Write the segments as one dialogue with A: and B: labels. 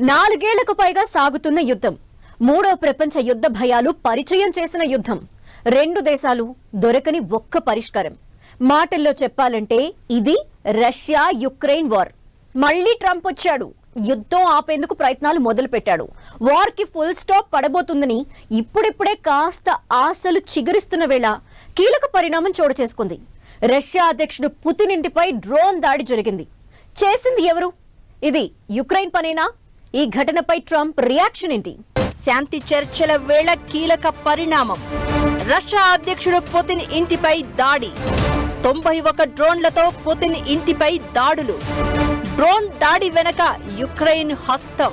A: నాలుగేళ్ళకు పైగా సాగుతున్న యుద్ధం. మూడో ప్రపంచ యుద్ధ భయాలు పరిచయం చేసిన యుద్ధం. రెండు దేశాలు దొరకని ఒక్క పరిష్కారం. మాటల్లో చెప్పాలంటే ఇది రష్యా యుక్రెయిన్ వార్. మళ్ళీ ట్రంప్ వచ్చాడు. యుద్ధం ఆపేందుకు ప్రయత్నాలు మొదలుపెట్టాడు. వార్కి ఫుల్ స్టాప్ పడబోతుందని ఇప్పుడిప్పుడే కాస్త ఆశలు చిగురిస్తున్న వేళ కీలక పరిణామం చోటు చేసుకుంది. రష్యా అధ్యక్షుడు పుతిన్ ఇంటిపై డ్రోన్ దాడి జరిగింది. చేసింది ఎవరు? ఇది యుక్రెయిన్ పనేనా? ఈ ఘటనపై ట్రంప్ రియాక్షన్ ఏంటి?
B: శాంతి చర్చల వేళ కీలక పరిణామం. రష్యా అధ్యక్షుడు పుతిన్ ఇంటిపై దాడి. తొంభై ఒక డ్రోన్లతో పుతిన్ ఇంటిపై దాడులు. డ్రోన్ దాడి వెనక యుక్రెయిన్ హస్తం.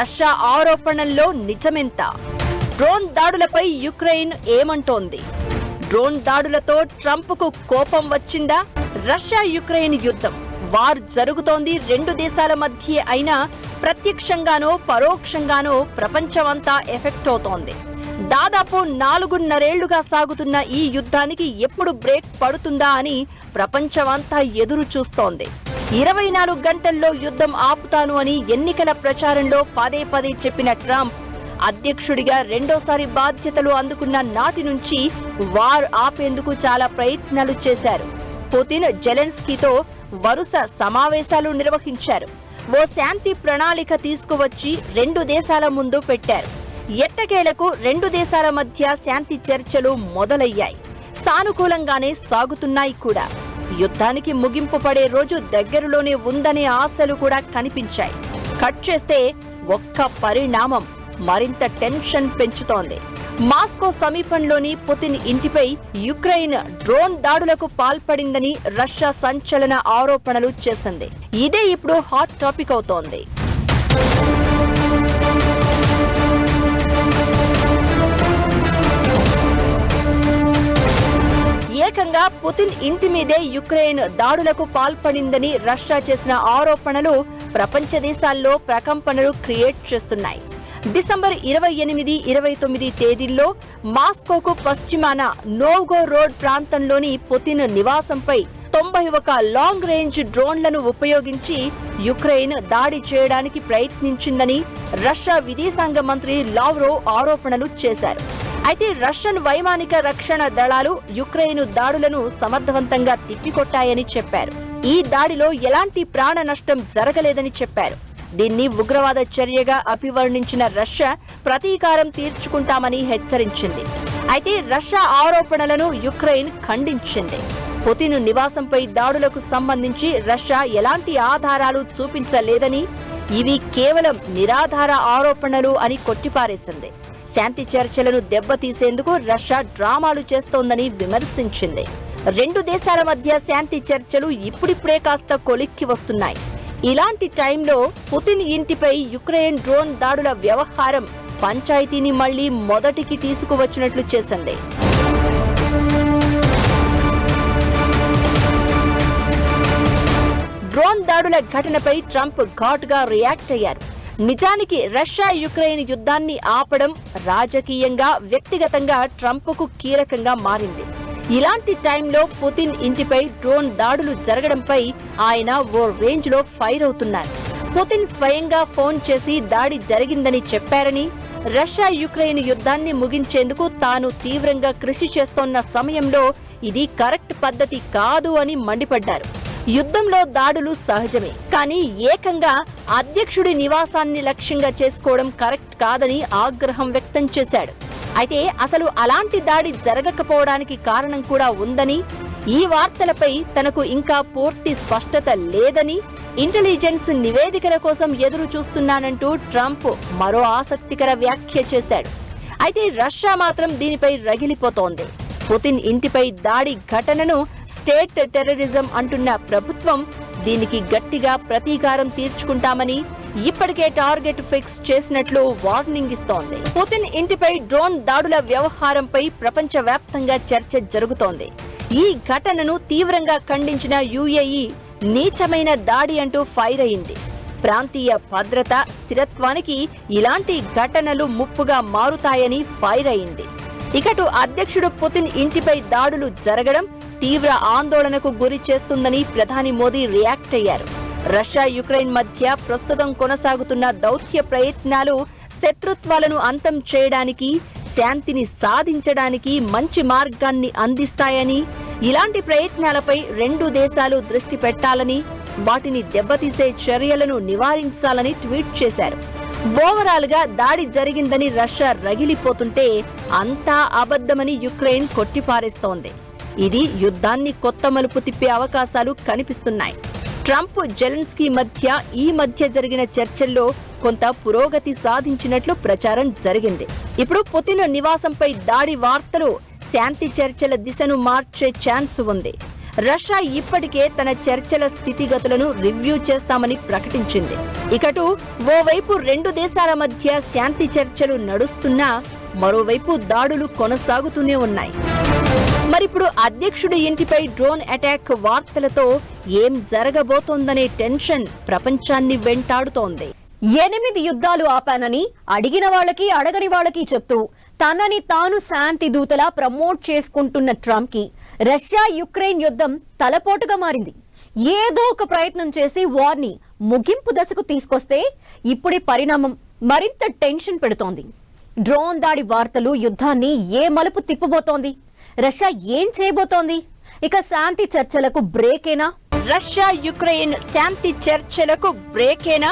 B: రష్యా ఆరోపణల్లో నిజమెంత. డ్రోన్ దాడులపై యుక్రెయిన్ ఏమంటోంది? డ్రోన్ దాడులతో ట్రంప్కు కోపం వచ్చిందా? రష్యా యుక్రెయిన్ యుద్ధం. వార్ జరుగుతోంది. రెండు దేశాల మధ్య అయినా ప్రత్యక్షంగానో పరోక్షంగానో ప్రపంచమంతా ఎఫెక్ట్ అవుతోంది. దాదాపు నాలుగున్నరేళ్ళుగా సాగుతున్న ఈ యుద్ధానికి ఎప్పుడు బ్రేక్ పడుతుందా అని ప్రపంచమంతా ఎదురు చూస్తోంది. ఇరవై నాలుగు గంటల్లో యుద్ధం ఆపుతాను అని ఎన్నికల ప్రచారంలో పదే పదే చెప్పిన ట్రంప్ అధ్యక్షుడిగా రెండోసారి బాధ్యతలు అందుకున్న నాటి నుంచి వార్ ఆపేందుకు చాలా ప్రయత్నాలు చేశారు. పుతిన్ జెలెన్స్కీతో వరుస సమావేశాలు నిర్వహించారు. ఓ శాంతి ప్రణాళిక తీసుకువచ్చి రెండు దేశాల ముందు పెట్టారు. ఎట్టకేలకు రెండు దేశాల మధ్య శాంతి చర్చలు మొదలయ్యాయి. సానుకూలంగానే సాగుతున్నాయి కూడా. యుద్ధానికి ముగింపు పడే రోజు దగ్గరలోనే ఉందనే ఆశలు కూడా కనిపించాయి. కట్ చేస్తే ఒక్క పరిణామం మరింత టెన్షన్ పెంచుతోంది. మాస్కో సమీపంలోని పుతిన్ ఇంటిపై యుక్రెయిన్ డ్రోన్ దాడులకు పాల్పడిందని రష్యా సంచలన ఆరోపణలు చేసింది. ఇదే ఇప్పుడు హాట్ టాపిక్ అవుతోంది. ఏకంగా పుతిన్ ఇంటి మీదే యుక్రెయిన్ దాడులకు పాల్పడిందని రష్యా చేసిన ఆరోపణలు ప్రపంచ దేశాల్లో ప్రకంపనలు క్రియేట్ చేస్తున్నాయి. డిసెంబర్ ఇరవై ఎనిమిది ఇరవై తొమ్మిది తేదీల్లో మాస్కోకు పశ్చిమాన నోవ్గో రోడ్ ప్రాంతంలోని పుతిన్ నివాసంపై తొంభై ఒక లాంగ్ రేంజ్ డ్రోన్లను ఉపయోగించి యుక్రెయిన్ దాడి చేయడానికి ప్రయత్నించిందని రష్యా విదేశాంగ మంత్రి లావ్రో ఆరోపణలు చేశారు. అయితే రష్యన్ వైమానిక రక్షణ దళాలు యుక్రెయిన్ దాడులను సమర్థవంతంగా తిప్పికొట్టాయని చెప్పారు. ఈ దాడిలో ఎలాంటి ప్రాణ నష్టం జరగలేదని చెప్పారు. దీన్ని ఉగ్రవాద చర్యగా అభివర్ణించిన రష్యా ప్రతీకారం తీర్చుకుంటామని హెచ్చరించింది. అయితే రష్యా ఆరోపణలను యుక్రెయిన్ ఖండించింది. పుతిన్ నివాసంపై దాడులకు సంబంధించి రష్యా ఎలాంటి ఆధారాలు చూపించలేదని ఇవి కేవలం నిరాధార ఆరోపణలు అని కొట్టిపారేసింది. శాంతి చర్చలను దెబ్బతీసేందుకు రష్యా డ్రామాలు చేస్తోందని విమర్శించింది. రెండు దేశాల మధ్య శాంతి చర్చలు ఇప్పుడిప్పుడే కాస్త కొలిక్కి వస్తున్నాయి. ఇలాంటి టైంలో పుతిన్ ఇంటిపై యుక్రెయిన్ డ్రోన్ దాడుల వ్యవహారం పంచాయతీని మళ్ళీ మొదటికి తీసుకువచ్చినట్లు చేసింది. డ్రోన్ దాడుల ఘటనపై ట్రంప్ ఘాటుగా రియాక్ట్ అయ్యారు. నిజానికి రష్యా యుక్రెయిన్ యుద్ధాన్ని ఆపడం రాజకీయంగా వ్యక్తిగతంగా ట్రంప్కు కీలకంగా మారింది. ఇలాంటి టైంలో పుతిన్ ఇంటిపై డ్రోన్ దాడులు జరగడంపై ఆయన ఓ రేంజ్లో ఫైర్ అవుతున్నారు. పుతిన్ స్వయంగా ఫోన్ చేసి దాడి జరిగిందని చెప్పారని రష్యా యుక్రెయిన్ యుద్ధాన్ని ముగించేందుకు తాను తీవ్రంగా కృషి చేస్తోన్న సమయంలో ఇది కరెక్ట్ పద్ధతి కాదు అని మండిపడ్డారు. యుద్ధంలో దాడులు సహజమే కానీ ఏకంగా అధ్యక్షుడి నివాసాన్ని లక్ష్యంగా చేసుకోవడం కరెక్ట్ కాదని ఆగ్రహం వ్యక్తం చేశాడు. అయితే అసలు అలాంటి దాడి జరగకపోవడానికి కారణం కూడా ఉందని ఈ వార్తలపై తనకు ఇంకా పూర్తి స్పష్టత లేదని ఇంటెలిజెన్స్ నివేదికల కోసం ఎదురు చూస్తున్నానంటూ ట్రంప్ మరో ఆసక్తికర వ్యాఖ్య చేశాడు. అయితే రష్యా మాత్రం దీనిపై రగిలిపోతోంది. పుతిన్ ఇంటిపై దాడి ఘటనను స్టేట్ టెర్రరిజం అంటున్న ప్రభుత్వం దీనికి గట్టిగా ప్రతీకారం తీర్చుకుంటామని ఇప్పటికే టార్గెట్ ఫిక్స్ చేసినట్లు వార్నింగ్ ఇస్తోంది. పుతిన్ ఇంటిపై డ్రోన్ దాడుల వ్యవహారంపై ప్రపంచవ్యాప్తంగా చర్చ జరుగుతోంది. ఈ ఘటనను తీవ్రంగా ఖండించిన యుఏఈ నీచమైన దాడి అంటూ ఫైర్ అయింది. ప్రాంతీయ భద్రత స్థిరత్వానికి ఇలాంటి ఘటనలు ముప్పుగా మారుతాయని ఫైర్ అయింది. ఇకటు అధ్యక్షుడు పుతిన్ ఇంటిపై దాడులు జరగడం తీవ్ర ఆందోళనకు గురి చేస్తుందని ప్రధాని మోదీ రియాక్ట్ అయ్యారు. రష్యా యుక్రెయిన్ మధ్య ప్రస్తుతం కొనసాగుతున్న దౌత్య ప్రయత్నాలు శత్రుత్వాలను అంతం చేయడానికి శాంతిని సాధించడానికి మంచి మార్గాన్ని అందిస్తాయని ఇలాంటి ప్రయత్నాలపై రెండు దేశాలు దృష్టి పెట్టాలని వాటిని దెబ్బతీసే చర్యలను నివారించాలని ట్వీట్ చేశారు. ఓవరాల్గా దాడి జరిగిందని రష్యా రగిలిపోతుంటే అంతా అబద్ధమని యుక్రెయిన్ కొట్టిపారేస్తోంది. ఇది యుద్ధాన్ని కొత్త మలుపు తిప్పే అవకాశాలు కనిపిస్తున్నాయి. ట్రంప్ జెలెన్స్కీ మధ్య ఈ మధ్య జరిగిన చర్చల్లో కొంత పురోగతి సాధించినట్లు ప్రచారం జరిగింది. ఇప్పుడు పుతిన్ నివాసంపై దాడి వార్తలు శాంతి చర్చల దిశను మార్చే ఛాన్స్ ఉంది. రష్యా ఇప్పటికే తన చర్చల స్థితిగతులను రివ్యూ చేస్తామని ప్రకటించింది. ఇకటు ఓవైపు రెండు దేశాల మధ్య శాంతి చర్చలు నడుస్తున్నా మరోవైపు దాడులు కొనసాగుతూనే ఉన్నాయి. మరిప్పుడు అధ్యక్షుడి ఇంటిపై డ్రోన్ అటాక్ వార్తలతో ఏం జరగబోతోందనే టెన్షన్ ప్రపంచాన్ని వెంటాడుతోంది.
A: ఎనిమిది యుద్ధాలు ఆపానని అడిగిన వాళ్ళకి అడగని వాళ్ళకి చెప్తూ తనని తాను శాంతి దూతలా ప్రమోట్ చేసుకుంటున్న ట్రంప్కి రష్యా యుక్రెయిన్ యుద్ధం తలపోటుగా మారింది. ఏదో ఒక ప్రయత్నం చేసి వార్ని ముగింపు దశకు తీసుకొస్తే ఇప్పుడి పరిణామం మరింత టెన్షన్ పెడుతోంది. డ్రోన్ దాడి వార్తలు యుద్ధాన్ని ఏ మలుపు తిప్పబోతోంది? రష్యా ఏం చేయబోతోంది? ఇక శాంతి చర్చలకు బ్రేకేనా?
B: రష్యా యుక్రెయిన్ శాంతి చర్చలకు బ్రేకేనా?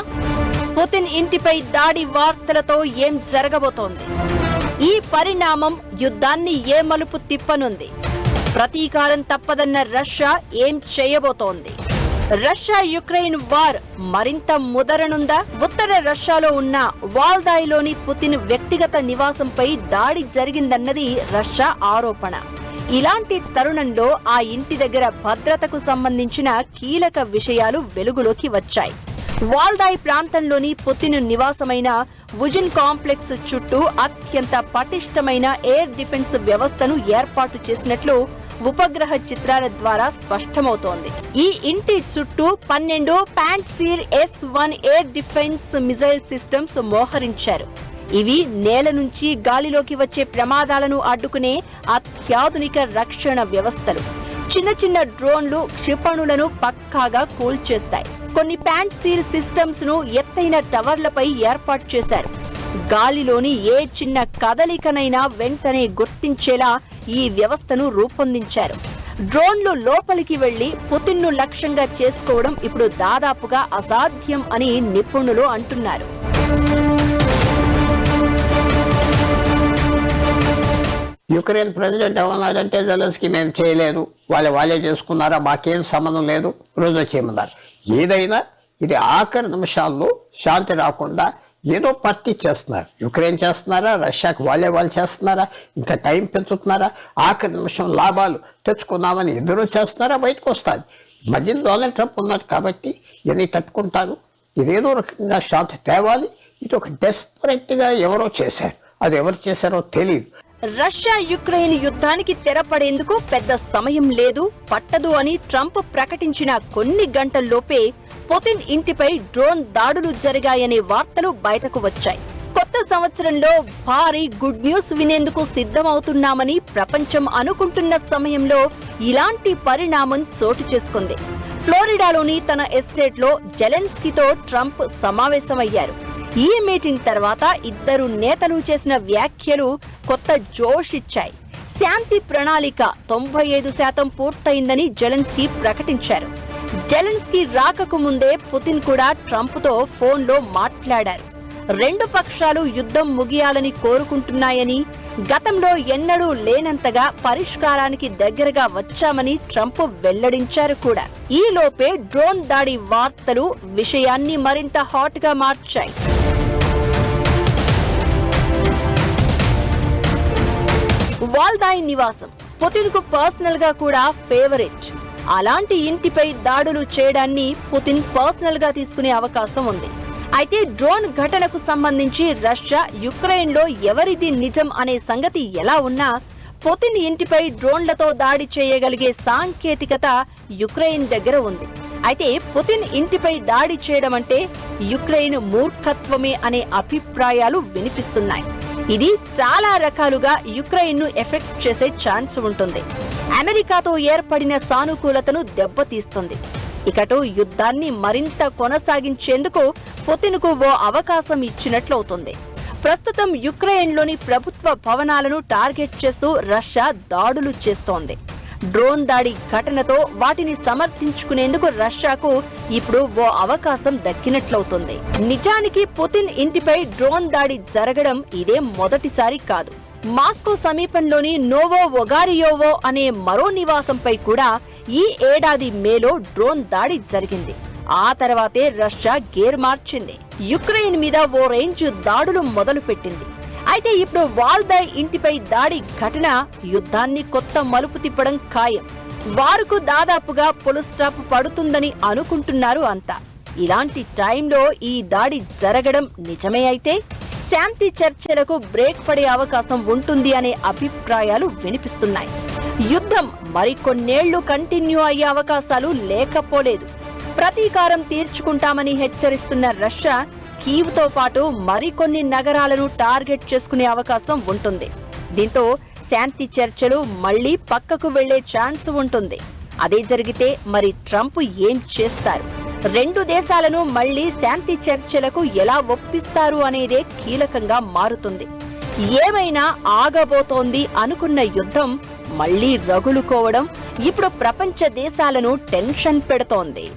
B: పుతిన్ ఇంటిపై దాడి వార్తలతో ఏం జరగబోతోంది? ఈ పరిణామం యుద్ధాన్ని ఏ మలుపు తిప్పనుంది? ప్రతీకారం తప్పదన్న రష్యా ఏం చేయబోతోంది? రష్యా యుక్రెయిన్ వార్ మరింత ముదరనుందా? ఉత్తర రష్యాలో ఉన్న వాల్దాయిలోని పుతిన్ వ్యక్తిగత నివాసంపై దాడి జరిగిందన్నది రష్యా ఆరోపణ. ఇలాంటి తరుణంలో ఆ ఇంటి దగ్గర భద్రతకు సంబంధించిన కీలక విషయాలు వెలుగులోకి వచ్చాయి. వాల్దాయ్ ప్రాంతంలోని పుతిన్ నివాసమైన ఉజిన్ కాంప్లెక్స్ చుట్టూ అత్యంత పటిష్టమైన ఎయిర్ డిఫెన్స్ వ్యవస్థను ఏర్పాటు చేసినట్లు ఉపగ్రహ చిత్రాల ద్వారా స్పష్టమవుతోంది. ఈ ఇంటి చుట్టూ పన్నెండు Pantsir S one air defence missile systems మోహరించారు. ఇవి నేల నుంచి గాలిలోకి వచ్చే ప్రమాదాలను అడ్డుకునే అత్యాధునిక రక్షణ వ్యవస్థలు. చిన్న చిన్న డ్రోన్లు క్షిపణులను పక్కాగా కూల్చేస్తాయి. కొన్ని ప్యాంట్సీర్ సిస్టమ్స్ను ఎత్తైన టవర్లపై ఏర్పాటు చేశారు. గాలిలోని ఏ చిన్న కదలికనైనా వెంటనే గుర్తించేలా ఈ వ్యవస్థను రూపొందించారు. డ్రోన్లు లోపలికి వెళ్ళి పుతిన్ను లక్ష్యంగా చేసుకోవడం ఇప్పుడు దాదాపుగా అసాధ్యం అని నిపుణులు అంటున్నారు.
C: యుక్రెయిన్ ప్రెసిడెంట్ ఏమన్నారంటే జలస్కి మేము చేయలేదు. వాళ్ళు వాళ్ళే చేసుకున్నారా? మాకేం సంబంధం లేదు. రోజు చేయమన్నారు ఏదైనా ఇది ఆఖరి నిమిషాల్లో శాంతి రాకుండా ఏదో పార్టీ చేస్తున్నారు. యుక్రెయిన్ చేస్తున్నారా? రష్యాకు వాళ్ళే వాళ్ళు చేస్తున్నారా? ఇంకా టైం పెంచుతున్నారా? ఆఖరి నిమిషం లాభాలు తెచ్చుకుందామని ఎదురు చేస్తున్నారా? బయటకు వస్తుంది మధ్యన డొనాల్డ్ ట్రంప్ ఉన్నారు కాబట్టి ఇవన్నీ తట్టుకుంటారు. ఇదేదో రకంగా శాంతి తేవాలి. ఇది ఒక డెస్పరెట్గా ఎవరో చేశారు. అది ఎవరు చేశారో తెలియదు
B: రష్యా యుక్రెయిన్ యుద్ధానికి తెరపడేందుకు పెద్ద సమయం లేదు. పట్టదు అని ట్రంప్ ప్రకటించిన కొన్ని గంటల్లోపే పుతిన్ ఇంటిపై డ్రోన్ దాడులు జరిగాయనే వార్తలు బయటకు వచ్చాయి. కొత్త సంవత్సరంలో భారీ గుడ్ న్యూస్ వినేందుకు సిద్ధమవుతున్నామని ప్రపంచం అనుకుంటున్న సమయంలో ఇలాంటి పరిణామం చోటు చేసుకుంది. ఫ్లోరిడాలోని తన ఎస్టేట్లో జెలెన్స్కీతో ట్రంప్ సమావేశమయ్యారు. ఈ మీటింగ్ తర్వాత ఇద్దరు నేతలు చేసిన వ్యాఖ్యలు కొత్త జోష్ ఇచ్చాయి శాంతి ప్రణాళిక తొంభై ఐదు శాతం పూర్తయిందని జెలెన్స్కీ ప్రకటించారు. జెలెన్స్కీ రాకకు ముందే పుతిన్ కూడా ట్రంప్తో ఫోన్లో మాట్లాడారు. రెండు పక్షాలు యుద్ధం ముగియాలని కోరుకుంటున్నాయని గతంలో ఎన్నడూ లేనంతగా పరిష్కారానికి దగ్గరగా వచ్చామని ట్రంప్ వెల్లడించారు కూడా. ఈలోపే డ్రోన్ దాడి వార్తలు విషయాన్ని మరింత హాట్గా మార్చాయి. వాల్దాయ్ నివాసం. పుతిన్కు పర్సనల్గా కూడా ఫేవరెట్. అలాంటి ఇంటిపై దాడులు చేయడాన్ని పుతిన్ పర్సనల్గా తీసుకునే అవకాశం ఉంది. అయితే డ్రోన్ ఘటనకు సంబంధించి రష్యా యుక్రెయిన్లో ఎవరిది నిజం అనే సంగతి ఎలా ఉన్నా పుతిన్ ఇంటిపై డ్రోన్లతో దాడి చేయగలిగే సాంకేతికత యుక్రెయిన్ దగ్గర ఉంది. అయితే పుతిన్ ఇంటిపై దాడి చేయడం అంటే యుక్రెయిన్ మూర్ఖత్వమే అనే అభిప్రాయాలు వినిపిస్తున్నాయి. ఇది చాలా రకాలుగా యుక్రెయిన్ను ఎఫెక్ట్ చేసే ఛాన్స్ ఉంటుంది. అమెరికాతో ఏర్పడిన సానుకూలతను దెబ్బతీస్తుంది. ఇకటు యుద్ధాన్ని మరింత కొనసాగించేందుకు పుతిన్కు ఓ అవకాశం ఇచ్చినట్లవుతుంది. ప్రస్తుతం యుక్రెయిన్లోని ప్రభుత్వ భవనాలను టార్గెట్ చేస్తూ రష్యా దాడులు చేస్తోంది. డ్రోన్ దాడి ఘటనతో వాటిని సమర్థించుకునేందుకు రష్యాకు ఇప్పుడు ఓ అవకాశం దక్కినట్లవుతుంది. నిజానికి పుతిన్ ఇంటిపై డ్రోన్ దాడి జరగడం ఇదే మొదటిసారి కాదు. మాస్కో సమీపంలోని నోవో ఒగారియోవో అనే మరో నివాసంపై కూడా ఈ ఏడాది మేలో డ్రోన్ దాడి జరిగింది. ఆ తర్వాతే రష్యా గేర్ మార్చింది. యుక్రెయిన్ మీద ఓ రేంజ్ దాడులు మొదలుపెట్టింది. అయితే ఇప్పుడు వాల్దాయ్ ఇంటిపై దాడి ఘటన యుద్ధాన్ని కొత్త మలుపు తిప్పడం ఖాయం. వారుకు దాదాపుగా పొలుస్టాప్ పడుతుందని అనుకుంటున్నారు అంతా. ఇలాంటి టైంలో ఈ దాడి జరగడం నిజమే అయితే? శాంతి చర్చలకు బ్రేక్ పడే అవకాశం ఉంటుంది అనే అభిప్రాయాలు వినిపిస్తున్నాయి. యుద్ధం మరికొన్నేళ్ళు కంటిన్యూ అయ్యే అవకాశాలు లేకపోలేదు. ప్రతీకారం తీర్చుకుంటామని హెచ్చరిస్తున్న రష్యా కీవ్తో పాటు మరికొన్ని నగరాలను టార్గెట్ చేసుకునే అవకాశం ఉంటుంది. దీంతో శాంతి చర్చలు మళ్ళీ పక్కకు వెళ్ళే ఛాన్స్ ఉంటుంది. అదే జరిగితే మరి ట్రంప్ ఏం చేస్తారు? రెండు దేశాలను మళ్ళీ శాంతి చర్చలకు ఎలా ఒప్పిస్తారు అనేదే కీలకంగా మారుతుంది. ఏమైనా ఆగబోతోంది అనుకున్న యుద్ధం మళ్ళీ రగులుకోవడం ఇప్పుడు ప్రపంచ దేశాలను టెన్షన్ పెడుతోంది.